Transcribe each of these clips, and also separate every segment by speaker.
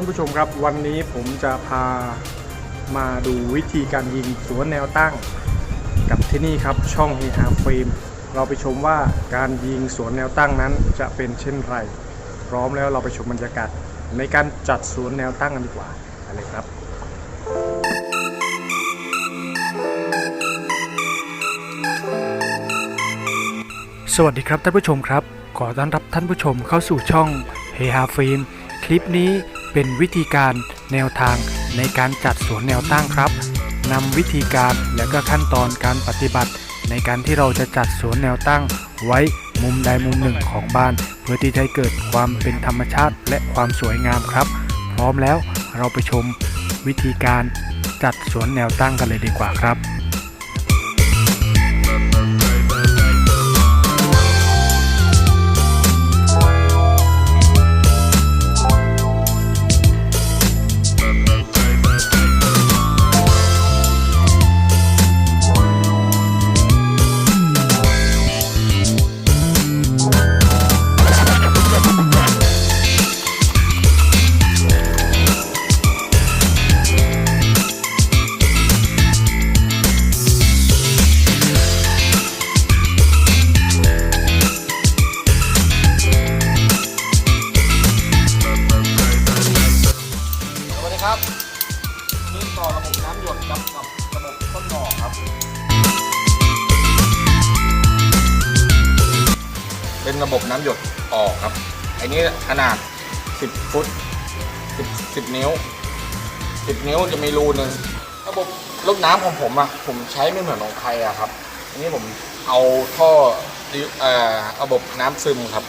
Speaker 1: านผู้ชมครับ วันนี้ผมจะพามาดูวิธีการยิงสวนแนวตั้ง กับที่นี่ครับช่องเฮฮาเฟรมเราไปชมว่าการยิงสวนแนวตั้งนั้นจะเป็นเช่นไร พร้อมแล้วเราไปชมบรรยากาศในการจัดสวนแนวตั้งกันดีกว่าไปเลยครับสวัสดีครับท่านผู้ชมครับ ขอต้อนรับท่านผู้ชมเข้าสู่ช่องเฮฮาฟิล์มคลิปนี้ เป็นวิธีการแนวทางในการจัดสวนแนวตั้งครับนำวิธีการและก็ขั้นตอนการปฏิบัติ ในการที่เราจะจัดสวนแนวตั้ง ไว้มุมใดมุมหนึ่งของบ้าน เพื่อที่จะเกิดความเป็นธรรมชาติและความสวยงามครับ พร้อมแล้วเราไปชมวิธีการจัดสวนแนวตั้งกันเลยดีกว่าครับ
Speaker 2: ครับนี่ต่อระบบน้ำหยดกับกับระบบต้นหนอกครับ เป็นระบบน้ำหยดออกครับ อันนี้ขนาด 10 ฟุต 10 10 นิ้ว 10 นิ้วจะมีรูหนึ่งระบบรดน้ำของผมอะผมใช้ไม่เหมือนของใครอะครับ อันนี้ผมเอาท่อเอ่อระบบน้ำซึมครับ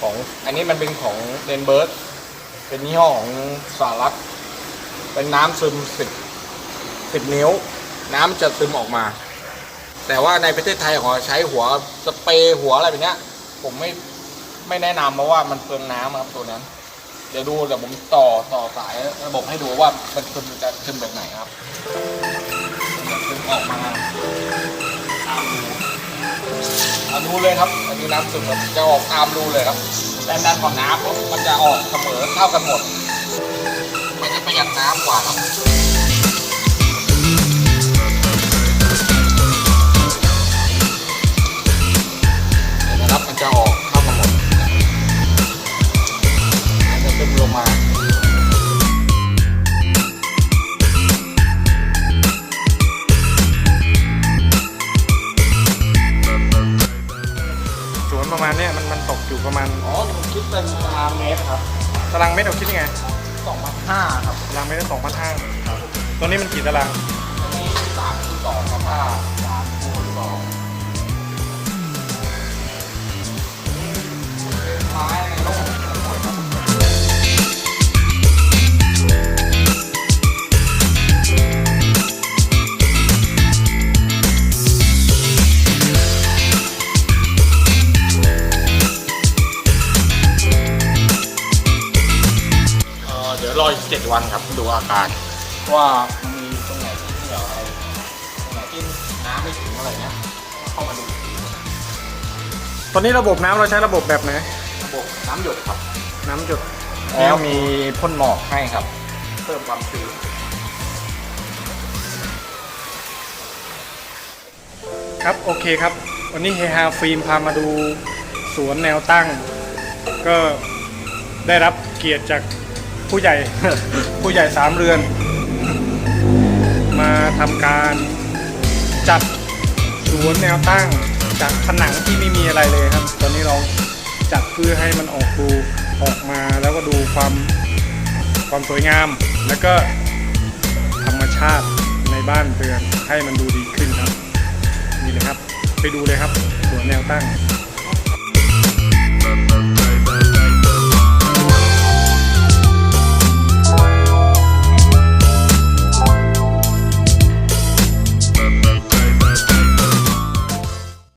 Speaker 2: ของอันนี้มันเป็นของเดนเบิร์ดเป็นยี่ห้อของสหรัฐ เป็นน้ำซึมสิบสิบนิ้ว น้ำจะซึมออกมา แต่ว่าในประเทศไทยของเราใช้หัวสเปรย์หัวอะไรแบบนี้ยผมไม่ไม่แนะนำเพราะว่ามันเปลืองน้ำครับตัวนั้น เดี๋ยวดูเดี๋ยวผมต่อต่อสายระบบให้ดูว่ามันซึมจะซึมแบบไหนครับซึมออกมาตามรูเอาดูเลยครับอันนี้น้ำซึมจะออกตามรูเลยครับแต่ด้านของน้ำมันจะออกเสมอเท่ากันหมด ประหยัดน้ำกว่าครับเห็นไหมครับมันจะออกเท่ากันหมดมันจะซึมลงมา
Speaker 1: สวนประมาณเนี้ยมันมันตกอยู่ประมาณ
Speaker 2: อ๋อผมคิดเป็นตารางเมตรครับ
Speaker 1: ตารางเมตรเราคิดยังไง
Speaker 2: สองพันห้าครับ
Speaker 1: ตารางเมตรสองพันห้าตัวนี้มันกี่ตาราง
Speaker 2: อันนี้สามคูณสองครับห้าสามคูณสองไม้ 7 วันครับดูอาการว่ามีตรงไหนที่เหี่ยอะไรตรงไหนที่น้ำไม่ถึงอะไรเนี้ยก็เข้ามาดู
Speaker 1: ตอนนี้ระบบน้ำเราใช้ระบบแบบไหน
Speaker 2: ระบบน้ำหยดครับ
Speaker 1: น้ำหยด
Speaker 2: แล้วมีพ่นหมอกให้ครับ เพิ่มความชื้น
Speaker 1: ครับโอเคครับ วันนี้เฮฮาฟิล์มพามาดูสวนแนวตั้ง ก็ได้รับเกียรติจาก ผู้ใหญ่ ผู้ใหญ่สามเรือน มาทำการจัดสวนแนวตั้งจากผนังที่ไม่มีอะไรเลยครับ ตอนนี้เราจัดเพื่อให้มันออกดูออกมาแล้วก็ดูความความสวยงาม แล้วก็ธรรมชาติในบ้านเรือนให้มันดูดีขึ้นครับนี่เลยครับ ไปดูเลยครับสวนแนวตั้ง